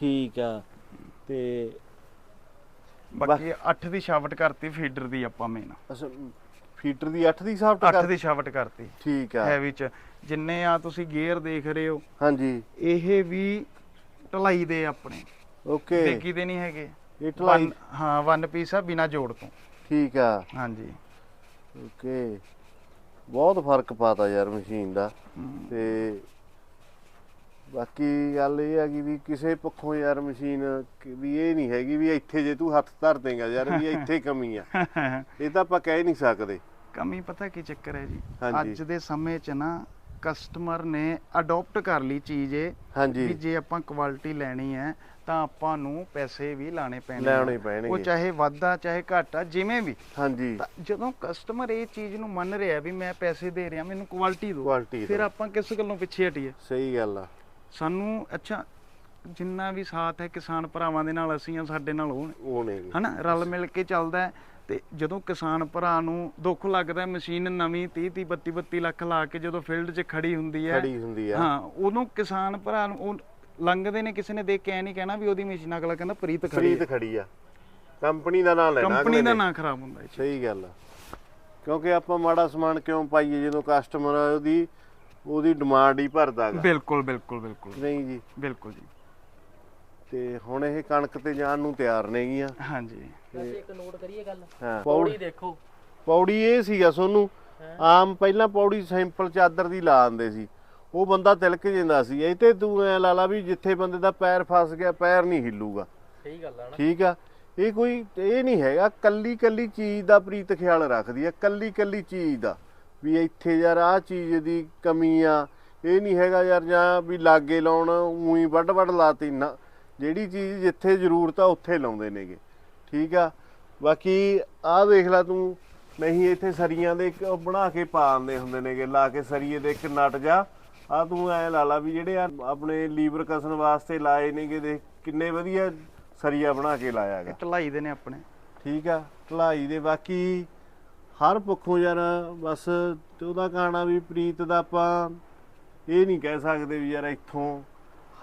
ਠੀਕ ਆ। ਤੇ ਬਾਕੀ 8 ਦੀ ਸ਼ਾਵਟ ਕਰਤੀ ਫੀਡਰ ਦੀ ਆਪਾਂ ਮੇਨ ਅਸ- ਫੀਟਰ ਦੀ 8 ਦੀ ਸਾਫਟ 8 ਕਰ ਦੀ ਸ਼ਾਵਟ ਕਰਤੀ। ਠੀਕ ਆ। ਹੈਵੀ ਚ। ਜਿੰਨੇ ਆ ਤੁਸੀਂ ਗੇਅਰ ਦੇਖ ਰਹੇ ਹੋ ਹਾਂਜੀ। ਇਹ ਵੀ ਢਲਾਈ ਦੇ ਆਪਣੇ। ਓਕੇ ਦੇਖੀ ਦੇ ਨਹੀਂ ਹੈਗੇ। ਇਹ ਢਲਾਈ One- ਹਾਂ ਵਨ ਪੀਸ ਆ ਬਿਨਾ ਜੋੜ ਤੋਂ। ਠੀਕ ਆ। ਹਾਂਜੀ। ਓਕੇ ਬਹੁਤ ਫ਼ਰਕ ਪਾਤਾ ਯਾਰ ਮਸ਼ੀਨ ਦਾ। ਤੇ ਬਾਕੀ ਗੱਲ ਇਹ ਹੈਗੀ ਵੀ ਕਿਸੇ ਪੱਖੋਂ ਯਾਰ ਮਸ਼ੀਨ ਕਿ- ਵੀ ਇਹ ਨਹੀਂ ਹੈਗੀ ਵੀ ਇੱਥੇ ਜੇ ਤੂੰ ਹੱਥ ਧਰ ਦੇਂਗਾ ਯਾਰ ਵੀ ਇੱਥੇ ਕਮੀ ਆ। ਇਹ ਤਾਂ ਆਪਾਂ ਕਹਿ ਨਹੀਂ ਸਕਦੇ। ਕਮੀ ਪਤਾ ਕੀ ਚੱਕਰ ਹੈ ਜੀ? ਹਾਂਜੀ। ਅੱਜ ਦੇ ਸਮੇਂ 'ਚ ਨਾ ਕਸਟਮਰ ਨੇ ਅਡਾਪਟ ਕਰ ਲਈ ਚੀਜ਼ ਇਹ ਵੀ ਹਾਂਜੀ ਜੇ ਆਪਾਂ ਕੁਆਲਿਟੀ ਲੈਣੀ ਹੈ ਤਾਂ ਆਪਾਂ ਨੂੰ ਪੈਸੇ ਵੀ ਲਾਣੇ ਪੈਣੇ ਆ। ਲਾਉਣੇ ਉਹ ਪੈਣਗੇ ਚਾਹੇ ਵਾਧਾ ਚਾਹੇ ਘਾਟਾ ਜਿਵੇਂ ਵੀ। ਹਾਂਜੀ। ਜਦੋਂ ਕਸਟਮਰ ਇਹ ਚੀਜ਼ ਨੂੰ ਮੰਨ ਰਿਹਾ ਵੀ ਮੈਂ ਪੈਸੇ ਦੇ ਰਿਹਾ ਮੈਨੂੰ ਕੁਆਲਿਟੀ ਦਿਓ ਕੁਆਲਿਟੀ ਫਿਰ ਆਪਾਂ ਕਿਸ ਗੱਲੋਂ ਪਿੱਛੇ ਹਟੀਏ? ਸਹੀ ਗੱਲ ਆ। ਸਾਨੂੰ ਅੱਛਾ ਜਿੰਨਾ ਵੀ ਸਾਥ ਹੈ ਕਿਸਾਨ ਭਰਾਵਾਂ ਦੇ ਨਾਲ ਅਸੀਂ ਆ ਸਾਡੇ ਨਾਲ ਉਹ ਨੇ। ਹਨਾ ਰਲ ਮਿਲ ਕੇ ਚੱਲਦਾ ਹੈ। ਤੇ ਜਦੋਂ ਕਿਸਾਨ ਭਰਾ ਨੂੰ ਦੁੱਖ ਲੱਗਦਾ ਹੈ, ਮਸ਼ੀਨ ਨਵੀਂ 30 30 32 32 ਲੱਖ ਲਾ ਕੇ ਜਦੋਂ ਫੀਲਡ 'ਚ ਖੜੀ ਹੁੰਦੀ ਹੈ ਖੜੀ ਹੁੰਦੀ ਆ ਹਾਂ ਉਦੋਂ ਕਿਸਾਨ ਭਰਾ ਨੂੰ ਉਹ ਲੰਘਦੇ ਨੇ ਕਿਸੇ ਨੇ ਦੇਖ ਕੇ ਐ ਨਹੀਂ ਕਹਿਣਾ ਵੀ ਉਹਦੀ ਮਸ਼ੀਨ ਅਗਲਾ ਕਹਿੰਦਾ ਪ੍ਰੀਤ ਖੜੀ ਫਰੀਦ ਖੜੀ ਆ ਕੰਪਨੀ ਦਾ ਨਾਮ ਲੈਣਾ ਕੰਪਨੀ ਦਾ ਨੇ। ਨਾਂ ਖਰਾਬ ਹੁੰਦਾ ਹੈ ਸਹੀ ਗੱਲ ਆ ਕਿਉਂਕਿ ਆਪਾਂ ਮਾੜਾ ਸਮਾਨ ਕਿਉਂ ਪਾਈਏ ਜਦੋਂ ਕਸਟਮਰ ਉਹਦੀ ਉਹਦੀ ਡਿਮਾਂਡ ਹੀ ਭਰਦਾਗਾ ਬਿਲਕੁਲ ਬਿਲਕੁਲ ਬਿਲਕੁਲ। ਨਹੀਂ ਜੀ। ਬਿਲਕੁਲ ਜੀ। ਤੇ ਹੁਣ ਇਹ ਕਣਕ ਤੇ ਜਾਣ ਨੂੰ ਤਿਆਰ ਨੇਗੀਆਂ। ਹਾਂਜੀ। ਵੈਸੇ ਇੱਕ ਨੋਟ ਕਰੀਏ ਗੱਲ। ਹਾਂ ਪੌੜੀ ਦੇਖੋ। ਪੌੜੀ ਇਹ ਸੀਗਾ ਸੋਨੂੰ? ਆਮ ਪਹਿਲਾਂ ਪੌੜੀ ਸਿੰਪਲ ਚਾਦਰ ਦੀ ਲਾ ਦਿੰਦੇ ਸੀ। ਉਹ ਬੰਦਾ ਤਿਲਕ ਜਾਂਦਾ ਸੀ। ਇਹ ਤੇ ਤੂੰ ਐ ਲਾ ਲਾ ਵੀ ਜਿੱਥੇ ਬੰਦੇ ਦਾ ਪੈਰ ਫਸ ਗਿਆ ਪੈਰ ਨਹੀਂ ਹਿੱਲੂਗਾ। ਸਹੀ ਗੱਲ ਆ ਨਾ। ਠੀਕ ਆ? ਇਹ ਕੋਈ ਇਹ ਨਹੀਂ ਹੈਗਾ ਕੱਲੀ ਕੱਲੀ ਚੀਜ਼ ਦਾ ਪ੍ਰੀਤ ਖਿਆਲ ਰੱਖਦੀ ਆ ਕੱਲੀ ਕੱਲੀ ਚੀਜ਼ ਦਾ। ਵੀ ਇੱਥੇ ਯਾਰ ਆਹ ਚੀਜ਼ ਦੀ ਕਮੀ ਆ। ਇਹ ਨਹੀਂ ਹੈਗਾ ਯਾਰ ਜਾਂ ਵੀ ਲਾਗੇ ਲਾਉਣ ਉਹੀ ਵੱਡ ਵੱਡ ਲਾਤੀ ਨਾ। ਜਿਹੜੀ ਚੀਜ਼ ਜਿੱਥੇ ਜ਼ਰੂਰਤ ਆ ਉੱਥੇ ਲਾਉਂਦੇ ਨੇਗੇ। ਠੀਕ ਆ? ਬਾਕੀ ਆਹ ਵੇਖ ਲੈ ਤੂੰ ਨਹੀਂ ਇੱਥੇ ਸਰੀਆਂ ਦੇ ਇੱਕ ਉਹ ਬਣਾ ਕੇ ਪਾ ਦਿੰਦੇ ਹੁੰਦੇ ਨੇਗੇ ਲਾ ਕੇ ਸਰੀਏ ਦੇ ਇੱਕ ਨਟ ਜਾ। ਆ ਤੂੰ ਐ ਲਾ ਲਾ ਵੀ ਜਿਹੜੇ ਆ ਆਪਣੇ ਲੀਵਰ ਕਸਣ ਵਾਸਤੇ ਲਾਏ ਨੇਗੇ ਦੇਖ ਕਿੰਨੇ ਵਧੀਆ ਸਰੀਆ ਬਣਾ ਕੇ ਲਾਇਆ ਗਾ ਢਲਾਈ ਦੇ ਨੇ ਆਪਣੇ। ਠੀਕ ਆ? ਢਲਾਈ ਦੇ। ਬਾਕੀ ਹਰ ਪੱਖੋਂ ਯਾਰ ਬਸ ਤੇ ਉਹਦਾ ਕਹਾਣਾ ਵੀ ਪ੍ਰੀਤ ਦਾ ਆਪਾਂ ਇਹ ਨਹੀਂ ਕਹਿ ਸਕਦੇ ਵੀ ਯਾਰ ਇੱਥੋਂ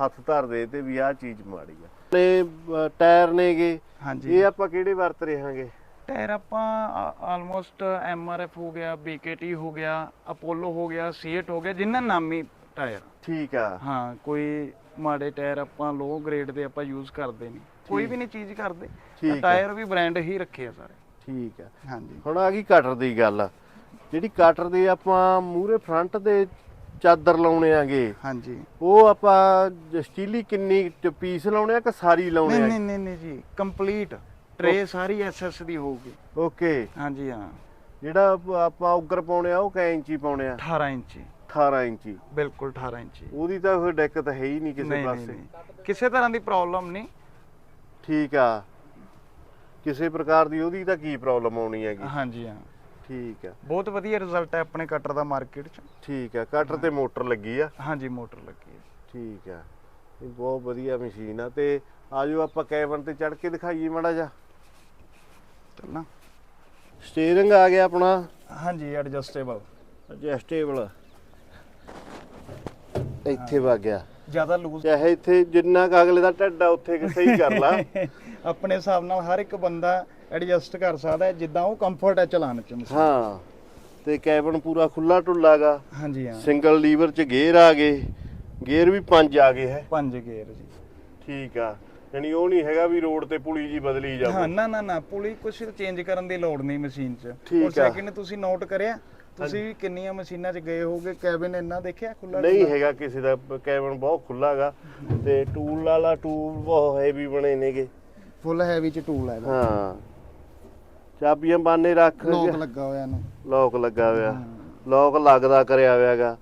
ਹੱਥ ਧਰ ਦੇ ਤੇ ਵੀ ਆਹ ਚੀਜ਼ ਮਾੜੀ ਆ। ਤੇ ਅ, ਟਾਇਰ ਨੇਗੇ। ਹਾਂਜੀ। ਇਹ ਆਪਾਂ ਕਿਹੜੇ ਵਰਤ ਰਹਾਂਗੇ ਟਾਇਰ ਆਪਾਂ ਆਲਮੋਸਟ ਐਮਆਰਐਫ ਹੋ ਗਿਆ ਬੀਕੇਟੀ ਹੋ ਗਿਆ ਅਪੋਲੋ ਹੋ ਗਿਆ ਸੀਟ ਹੋ ਗਿਆ ਜਿੰਨਾ ਨਾਮੀ ਟਾਇਰ। ਠੀਕ ਆ। ਹਾਂ ਕੋਈ ਮਾੜੇ ਟਾਇਰ ਆਪਾਂ ਲੋ ਗ੍ਰੇਡ ਦੇ ਆਪਾਂ ਯੂਜ਼ ਕਰਦੇ ਨਹੀਂ। ਕੋਈ ਵੀ ਨਹੀਂ ਚੀਜ਼ ਕਰਦੇ। ਠੀਕ ਹੈ। ਟਾਇਰ ਵੀ ਬ੍ਰਾਂਡ ਹੀ ਰੱਖੇ ਆ ਸਾਰੇ। ਠੀਕ ਆ। ਹਾਂਜੀ। ਹੁਣ ਆ ਗਈ ਕਟਰ ਦੀ ਗੱਲ। ਜਿਹੜੀ ਕਟਰ ਦੇ ਆਪਾਂ ਮੂਰੇ ਫਰੰਟ ਦੇ ਚਾਦਰ ਲਾਉਣੇ ਆਗੇ। ਹਾਂਜੀ। ਉਹ ਆਪਾਂ ਸਟੀਲੀ ਕਿੰਨੀ ਪੀਸ ਲਾਉਣੇ ਆ ਕਿ ਸਾਰੀ ਲਾਉਣੇ ਨਹੀਂ ਆ? ਨਹੀਂ ਨਹੀਂ ਨਹੀਂ ਜੀ ਕੰਪਲੀਟ ਟਰੇ ਸਾਰੀ ਐਸਐਸ ਦੀ ਹੋਊਗੀ। ਓਕੇ। ਹਾਂਜੀ ਹਾਂ। ਜਿਹੜਾ ਆਪ- ਉੱਗਰ ਪਾਉਣੇ ਆ ਉਹ ਕੈ ਇੰਚੀ ਪਾਉਣੇ ਆ? 18 ਇੰਚੀ। 18 ਇੰਚੀ। ਬਿਲਕੁਲ 18 ਇੰਚੀ। ਉਹਦੀ ਤਾਂ ਕੋਈ ਦਿੱਕਤ ਹੈ ਹੀ ਨਹੀਂ ਕਿਸੇ ਪਾਸੇ। ਕਿਸੇ ਤਰ੍ਹਾਂ ਦੀ ਪ੍ਰੋਬਲਮ ਨਹੀਂ। ਠੀਕ ਆ। ਕਿਸੇ ਪ੍ਰਕਾਰ ਦੀ ਉਹਦੀ ਤਾਂ ਕੀ ਪ੍ਰੋਬਲਮ ਆਉਣੀ ਹੈਗੀ? ਹਾਂਜੀ ਹਾਂ। ਠੀਕ ਆ। ਬਹੁਤ ਵਧੀਆ ਰਿਜ਼ਲਟ ਹੈ ਆਪਣੇ ਕਟਰ ਦਾ ਮਾਰਕੀਟ 'ਚ। ਠੀਕ ਆ ਕਟਰ ਤੇ ਮੋਟਰ ਲੱਗੀ ਆ। ਹਾਂਜੀ ਮੋਟਰ ਲੱਗੀ ਹੈ ਠੀਕ ਆ ਇਹ ਬਹੁਤ ਵਧੀਆ ਮਸ਼ੀਨ ਆ। ਤੇ ਆਜੋ ਆਪਾਂ ਕੈਬਨ ਤੇ ਚੜ ਕੇ ਦਿਖਾਈਏ ਮਾੜਾ ਜਾ ਚੱਲਣਾ। ਸਟੀਅਰਿੰਗ ਆ ਗਿਆ ਆਪਣਾ। ਹਾਂਜੀ ਐਡਜਸਟੇਬਲ ਐਡਜਸਟੇਬਲ ਇੱਥੇ ਵਗ ਗਿਆ। ਜ਼ਿਆਦਾ ਲੂਜ਼ ਚਾਹੇ ਇੱਥੇ ਜਿੰਨਾ ਕੁ ਅਗਲੇ ਦਾ ਢੱਡ ਆ ਉੱਥੇ ਸਹੀ ਕਰ ਲਾ। ਆਪਣੇ ਹਿਸਾਬ ਨਾਲ ਹਰ ਇੱਕ ਬੰਦਾ ਐਡਜਸਟ ਕਰ ਸਕਦਾ ਹੈ ਜਿੱਦਾਂ ਉਹ ਕੰਫਰਟ ਹੈ ਚਲਾਉਣ ਚ ਮਸ਼ੀਨ। ਹਾਂ ਤੇ ਕੈਬਨ ਪੂਰਾ ਖੁੱਲਾ ਢੁੱਲਾਗਾ। ਹਾਂਜੀ ਹਾਂ। ਸਿੰਗਲ ਲੀਵਰ ਚ ਗੇਅਰ ਆ ਗਏ। ਗੇਅਰ ਵੀ ਪੰਜ ਆ ਗਏ ਹੈ। ਪੰਜ ਗੇਅਰ ਜੀ। ਠੀਕ ਆ। ਯਾਨੀ ਉਹ ਨਹੀਂ ਹੈਗਾ ਵੀ ਰੋਡ ਤੇ ਪੁਲੀ ਜੀ ਬਦਲੀ ਹਾਂ ਜਾਵੇ ਨਾ ਨਾ ਨਾ। ਪੁਲੀ ਕੁਝ ਚੇਂਜ ਕਰਨ ਦੀ ਲੋੜ ਨਹੀਂ ਮਸ਼ੀਨ 'ਚ। ਠੀਕ ਆ। ਸੈਕਿੰਡ ਤੁਸੀਂ ਨੋਟ ਕਰਿਆ ਤੁਸੀਂ ਵੀ ਕਿੰਨੀਆਂ ਮਸ਼ੀਨਾਂ 'ਚ ਗਏ ਹੋਗੇ ਕੈਬਿਨ ਇੰਨਾ ਦੇਖਿਆ ਖੁੱਲਾ ਨਹੀਂ ਹੈਗਾ ਕਿਸੇ ਦਾ। ਕੈਬਨ ਬਹੁਤ ਖੁੱਲਾਗਾ ਤੇ ਟੂਲ ਵਾਲਾ ਟੂਲ ਬਹੁਤ ਹੈਵੀ ਬਣੇ ਨੇਗੇ। ਫੁੱਲ ਹੈਵੀ 'ਚ ਟੂਲ ਹੈ ਇਹਦਾ। ਹਾਂ। ਚਾਬੀਆਂ ਬਾਨੇ ਰੱਖ ਲੋਕ ਲੱਗਾ ਹੋਇਆ ਇਹਨੂੰ। ਲੋਕ ਲੱਗਾ ਹੋਇਆ। ਲੋਕ ਲੱਗਦਾ ਕਰਿਆ ਹੋਇਆਗਾ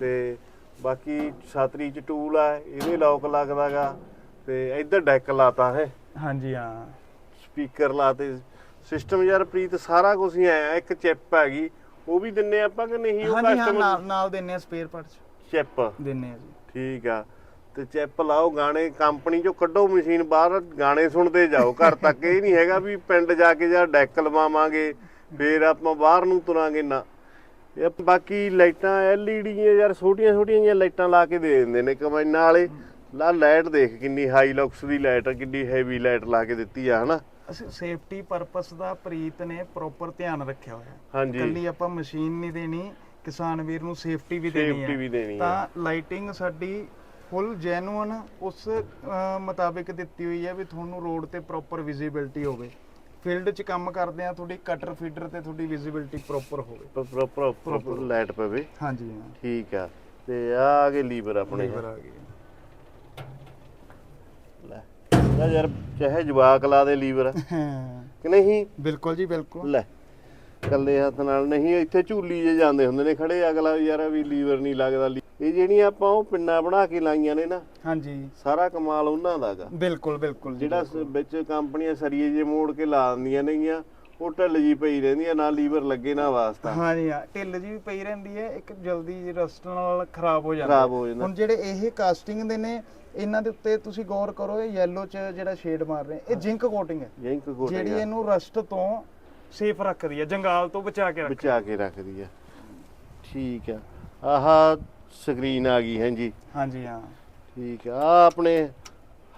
ਤੇ ਬਾਕੀ ਛਾਤਰੀ ਚ ਟੂਲ ਆ ਇਹਦੇ ਲੋਕ ਲੱਗਦਾਗਾ ਤੇ ਇੱਧਰ ਡੈਕ ਲਾਤਾ ਹੈ। ਹਾਂਜੀ ਹਾਂ। ਸਪੀਕਰ ਲਾਤੇ। ਸਿਸਟਮ ਯਾਰ ਪ੍ਰੀਤ ਸਾਰਾ ਕੁਝ ਹੀ ਆਇਆ। ਇੱਕ ਚਿਪ ਹੈਗੀ ਉਹ ਵੀ ਦਿੰਨੇ ਆਪਾਂ ਕਿ ਨਹੀਂ? ਉਹ ਹਾਂਜੀ ਹਾਂ ਕਸਟਮਰ ਨਾਲ ਨਾਲ ਦਿੰਨੇ ਆ ਸਪੇਅਰ ਪਾਰਟਸ ਚਿਪ। ਦਿੰਨੇ ਆ ਜੀ। ਠੀਕ ਆ। ਤੇ ਚਿਪ ਲਾਓ ਗਾਣੇ ਕੰਪਨੀ ਚੋਂ ਕੱਢੋ ਮਸ਼ੀਨ ਬਾਹਰ ਗਾਣੇ ਸੁਣਦੇ ਜਾਓ। ਘਰ ਤੱਕ ਇਹ ਨਹੀਂ ਹੈਗਾ ਵੀ ਪਿੰਡ ਜਾ ਕੇ ਜਾਂ ਡੈਕ ਲਵਾਵਾਂਗੇ ਫੇਰ ਆਪਾਂ ਬਾਹਰ ਨੂੰ ਤੁਰਾਂਗੇ ਨਾ। ਇਹ ਬਾਕੀ ਲਾਈਟਾਂ ਦੀਆਂ ਯਾਰ ਛੋਟੀਆਂ ਛੋਟੀਆਂ ਜਿਹੀਆਂ ਲਾਈਟਾਂ ਲਾ ਕੇ ਦੇ ਦਿੰਦੇ ਨੇ। ਕਮਾਈਨਾਂ ਵਾਲੇ ਲਾ ਲਾਈਟ ਦੇਖ ਕਿੰਨੀ ਹਾਈ ਲੁਕਸ ਦੀ ਲਾਈਟ ਕਿੰਨੀ ਹੈਵੀ ਲਾਈਟ ਲਾ ਕੇ ਦਿੱਤੀ ਆ ਹਨਾ? ਅਸੀਂ ਸੇਫਟੀ ਪਰਪਸ ਦਾ ਪ੍ਰੀਤ ਨੇ ਪ੍ਰੋਪਰ ਧਿਆਨ ਰੱਖਿਆ ਹੋਇਆ। ਹਾਂਜੀ। ਕੱਲੀ ਆਪਾਂ ਮਸ਼ੀਨ ਨਹੀਂ ਦੇਣੀ ਕਿਸਾਨ ਵੀਰ ਨੂੰ ਸੇਫਟੀ ਵੀ ਦੇਣੀ ਹੈ ਵੀ ਦੇਣੀ ਆ। ਤਾਂ ਲਾਈਟਿੰਗ ਸਾਡੀ ਫੁੱਲ ਜੈਨੂਅਨ ਉਸ ਅਹ, ਮੁਤਾਬਿਕ ਦਿੱਤੀ ਹੋਈ ਹੈ ਵੀ ਤੁਹਾਨੂੰ ਰੋਡ ਤੇ ਪ੍ਰੋਪਰ ਵਿਜ਼ਿਬਿਲਟੀ ਹੋਵੇ। ਫੀਲਡ 'ਚ ਕੰਮ ਕਰਦੇ ਆ ਤੁਹਾਡੀ ਕਟਰ ਫੀਡਰ ਤੇ ਤੁਹਾਡੀ ਵਿਜ਼ਿਬਿਲਟੀ ਪ੍ਰੋਪਰ ਹੋਵੇ। ਪ੍ਰੋਪਰ ਪ੍ਰੋਪਰ ਲਾਈਟ ਪਵੇ। ਹਾਂਜੀ ਹਾਂ। ਠੀਕ ਆ। ਤੇ ਆ ਆ ਗਏ ਲੀਵਰ ਆਪਣੇ। ਲੀਵਰ ਆ ਗਏ। ਲੈ ਲੈ ਯਾਰ ਚਾਹੇ ਜਵਾਕ ਲਾ ਦੇ ਲੀਵਰ ਹਾਂ, ਕਿ ਨਹੀਂ? ਬਿਲਕੁਲ ਜੀ ਬਿਲਕੁਲ। ਲੈ ਕੱਲੇ ਹੱਥ ਨਾਲ ਨਹੀਂ ਇੱਥੇ ਝੂਲੀ ਜੇ ਜਾਂਦੇ ਹੁੰਦੇ ਨੇ ਖੜੇ ਅਗਲਾ ਯਾਰ ਵੀ ਲੀਵਰ ਨਹੀਂ ਲੱਗਦਾ ਇਹ ਜਿਹੜੀਆਂ ਆਪਾਂ ਉਹ ਪਿੰਨਾ ਬਣਾ ਕੇ ਲਾਈਆਂ ਨੇ ਨਾ ਹਾਂਜੀ। ਸਾਰਾ ਕਮਾਲ ਉਹਨਾਂ ਦਾਗਾ ਬਿਲਕੁਲ ਬਿਲਕੁਲ ਜਿਹੜਾ ਵਿੱਚ ਕੰਪਨੀਆਂ ਸਰੀਏ ਜੇ ਮੋੜ ਕੇ ਲਾ ਦਿੰਦੀਆਂ ਨੇਗੀਆਂ ਉਹ ਢਿੱਲ ਜੀ ਪਈ ਰਹਿੰਦੀ ਆ ਨਾ ਲੀਵਰ ਲੱਗੇ ਨਾ ਵਾਸਤਾ। ਹਾਂਜੀ ਹਾਂ ਢਿੱਲ ਜੀ ਵੀ ਪਈ ਰਹਿੰਦੀ ਹੈ ਇੱਕ ਜਲਦੀ ਰਸਟ ਨਾਲ ਖਰਾਬ ਹੋ ਜਾਂਦਾ ਹੋ। ਹੁਣ ਜਿਹੜੇ ਇਹ ਕਾਸਟਿੰਗ ਦੇ ਨੇ ਇਹਨਾਂ ਦੇ ਉੱਤੇ ਤੁਸੀਂ ਗੌਰ ਕਰੋ ਇਹ yellow ਚ ਜਿਹੜਾ ਸ਼ੇਡ ਮਾਰ ਰਹੇ ਇਹ ਜਿੰਕ ਕੋਟਿੰਗ ਹੈ। ਜਿੰਕ ਗੋਟੇ ਜਿਹੜੀ ਇਹਨੂੰ ਰਸਟ ਤੋਂ ਸੇਫ ਰੱਖਦੀ ਹੈ ਜੰਗਾਲ ਤੋਂ ਬਚਾ ਕੇ ਰੱਖ ਬਚਾ ਕੇ ਰੱਖਦੀ ਆ ਠੀਕ ਆ ਆਹ ਸਕਰੀਨ ਆ ਗਈ ਹਾਂਜੀ। ਹਾਂਜੀ ਹਾਂ। ਠੀਕ ਆ ਆਹ ਆਪਣੇ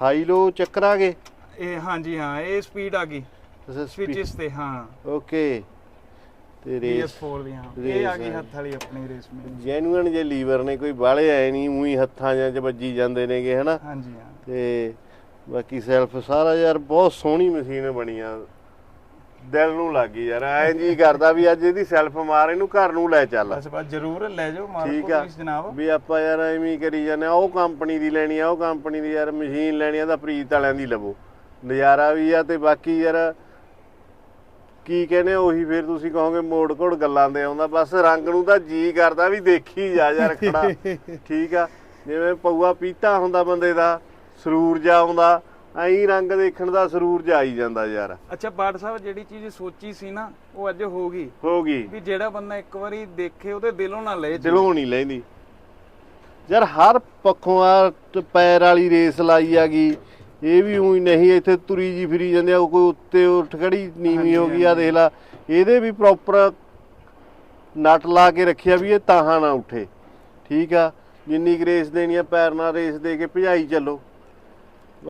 ਹਾਈ ਲੋ ਚੱਕਰਾਂਗੇ ਇਹ ਹਾਂਜੀ ਹਾਂ ਇਹ ਸਪੀਡ ਆ ਗਈ। ਸਵਿਚਸ ਤੇ ਹਾਂ। ਓਕੇ ਤੇ ਰੇਸ PS4 ਦੀ ਹਾਂ। ਇਹ ਆ ਗਈ। ਹੱਥ ਵਾਲੀ ਆਪਣੀ ਰੇਸ ਮੇ ਜੈਨੂਅਨ ਜੇ ਲੀਵਰ ਨੇ ਕੋਈ ਬਾਲੇ ਆਏ ਨਹੀਂ ਉਹੀ ਹੱਥਾਂ ਜਾਂ ਚ ਵੱਜੀ ਜਾਂਦੇ ਨੇਗੇ ਹਨਾ? ਹਾਂਜੀ ਹਾਂ। ਤੇ ਬਾਕੀ ਸੈਲਫ ਸਾਰਾ ਯਾਰ ਬਹੁਤ ਸੋਹਣੀ ਮਸ਼ੀਨ ਬਣੀ ਆ ਦਿਲ ਨੂੰ ਲੱਗੀ ਯਾਰ ਐਂ ਜੀ ਕਰਦਾ ਵੀ ਅੱਜ ਇਹਦੀ ਸੈਲਫ ਮਾਰ ਇਹਨੂੰ ਘਰ ਨੂੰ ਲੈ ਚੱਲ। ਬਸ ਬਸ ਜਰੂਰ ਲੈ ਜਾਓ ਮਾਰਕੋ ਠੀਕ ਆ। ਪਲੀਜ਼ ਜਨਾਬ। ਵੀ ਆਪਾਂ ਯਾਰ ਐਵੇਂ ਹੀ ਕਰੀ ਜਾਂਦੇ ਆ ਉਹ ਕੰਪਨੀ ਦੀ ਲੈਣੀ ਆ ਉਹ ਕੰਪਨੀ ਦੀ ਯਾਰ ਮਸ਼ੀਨ ਲੈਣੀ ਆ ਤਾਂ ਪ੍ਰੀਤ ਵਾਲਿਆਂ ਦੀ ਲਵੋ। ਨਜ਼ਾਰਾ ਵੀ ਆ ਤੇ ਬਾਕੀ ਯਾਰ ਕੀ ਕਹਿੰਦੇ ਆ, ਉਹੀ ਫਿਰ ਤੁਸੀਂ ਕਹੋਗੇ ਮੋੜ ਘੋੜ ਗੱਲਾਂ ਦੇ ਆਉਂਦਾ ਬਸ ਰੰਗ ਨੂੰ ਤਾਂ ਜੀ ਕਰਦਾ ਵੀ ਦੇਖੀ ਜਾ ਯਾਰ ਖੜਾ। ਠੀਕ ਆ ਜਿਵੇਂ ਪਊਆ ਪੀਤਾ ਹੁੰਦਾ ਬੰਦੇ ਦਾ ਸਰੂਰ ਜਾ ਆਉਂਦਾ ਐਂ ਰੰਗ ਦੇਖਣ ਦਾ ਸਰੂਰ ਜਾ ਆਈ ਜਾਂਦਾ ਯਾਰ। ਅੱਛਾ ਬਾੜ ਸਾਹਿਬ ਜਿਹੜੀ ਚੀਜ਼ ਸੋਚੀ ਸੀ ਨਾ ਉਹ ਅੱਜ ਹੋ ਗਈ। ਹੋ ਗਈ। ਵੀ ਜਿਹੜਾ ਬੰਦਾ ਇੱਕ ਵਾਰੀ ਦੇਖੇ ਉਹਦੇ ਦਿਲੋਂ ਨਾ ਲਏ। ਦਿਲੋਂ ਨਹੀਂ ਲੈਂਦੀ। ਯਾਰ ਹਰ ਪੱਖੋਂ ਆ ਪੈਰ ਵਾਲੀ ਰੇਸ ਲਾਈ ਆਗੀ ਇਹ ਵੀ ਉਹੀ ਨਹੀਂ ਇੱਥੇ ਤੁਰੀ ਜੀ ਫਿਰੀ ਜਾਂਦੇ ਆ ਕੋਈ ਉੱਤੇ ਉੱਠ ਖੜੀ ਨੀਵੀਂ ਹੋ ਗਈ ਆ ਦੇਖ ਲਾ। ਇਹਦੇ ਵੀ ਪ੍ਰੋਪਰ ਨਟ ਲਾ ਕੇ ਰੱਖਿਆ ਵੀ ਇਹ ਤਾਹਾਂ ਨਾ ਉੱਠੇ। ਠੀਕ ਆ ਜਿੰਨੀ ਕੁ ਰੇਸ ਦੇਣੀ ਆ ਪੈਰ ਨਾਲ ਰੇਸ ਦੇ ਕੇ ਭਜਾਈ ਚੱਲੋ।